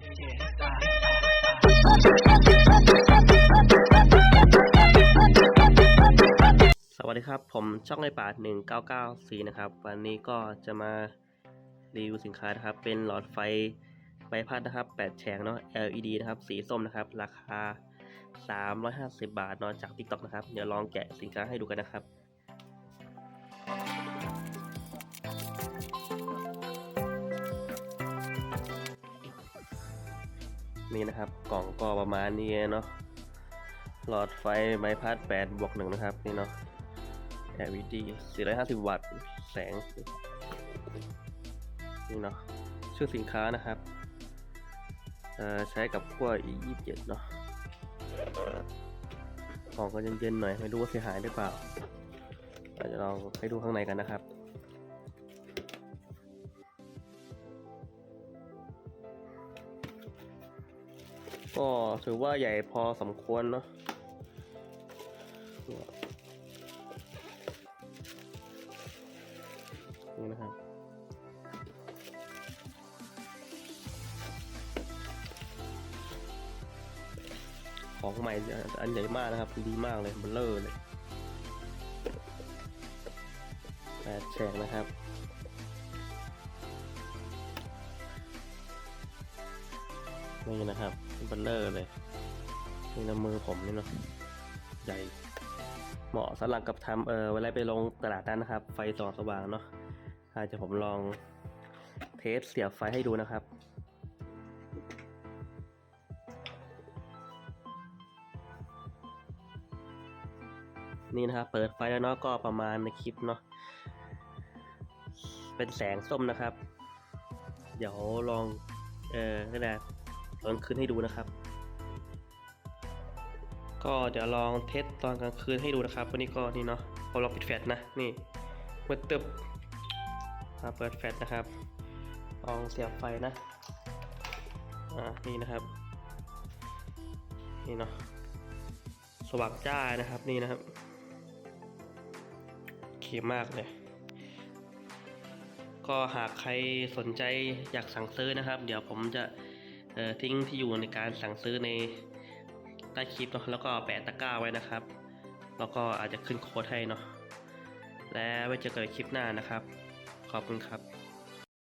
สวัสดีครับ ผมช่องไอป่า1994 นะครับ วันนี้ก็จะมารีวิวสินค้านะครับ เป็นหลอดไฟใบพัดนะครับ 8 แฉกเนาะ LED นะครับ สีส้มนะครับ ราคา 350 บาทเนาะจาก TikTok นะครับ เดี๋ยวลองแกะสินค้าให้ดูกันนะครับ นี่นะครับ กล่องก็ประมาณนี้เนาะหลอดไฟไม้พัด8บวก1นะครับ นี่เนาะ LED 450 วัตต์ แสง นี่เนาะ ชื่อสินค้านะครับใช้กับขั้ว E27 เนาะของก็เย็นๆหน่อย ไม่รู้ว่าเสียหายหรือเปล่าเราจะลองให้ดูข้างในกันนะครับ ก็ถือว่าใหญ่พอสมควรเนาะนี่นะครับของใหม่อันใหญ่มากนะครับดีมากเลยเบลเลอร์เลยแปดแฉกนะครับ นี่นะครับเบลเลอร์เลยนี่นะมือผมนี่เนาะใหญ่เหมาะสำหรับกับทำเออเวลาไปลงตลาดนั้นนะครับ ไฟส่องสว่างเนาะอาจจะผมลองเทสเสียบไฟให้ดูนะครับนี่นะครับเปิดไฟแล้วเนาะก็ประมาณในคลิปเนาะเป็นแสงส้มนะครับ เดี๋ยวลอง เออนี่แหละ ตอนคืนให้ดูนะครับ ก็เดี๋ยวลองเทสตอนกลางคืนให้ดูนะครับ วันนี้ก็นี่เนาะพอเราปิดแฟลชนะนี่มืดตึบมาเปิดแฟลชนะครับลองเสียบไฟนะอ่านี่นะครับ นี่เนาะสว่างจ้านะครับนี่นะครับโอเคมากเลย ก็หากใครสนใจอยากสั่งซื้อนะครับ เดี๋ยวผมจะ ทิ้งที่อยู่ในการสั่งซื้อในใต้คลิปเนาะแล้วก็แปะตะกร้าไว้นะครับ แล้วก็อาจจะขึ้นโค้ดให้เนาะและไว้เจอกันในคลิปหน้านะครับ ขอบคุณครับ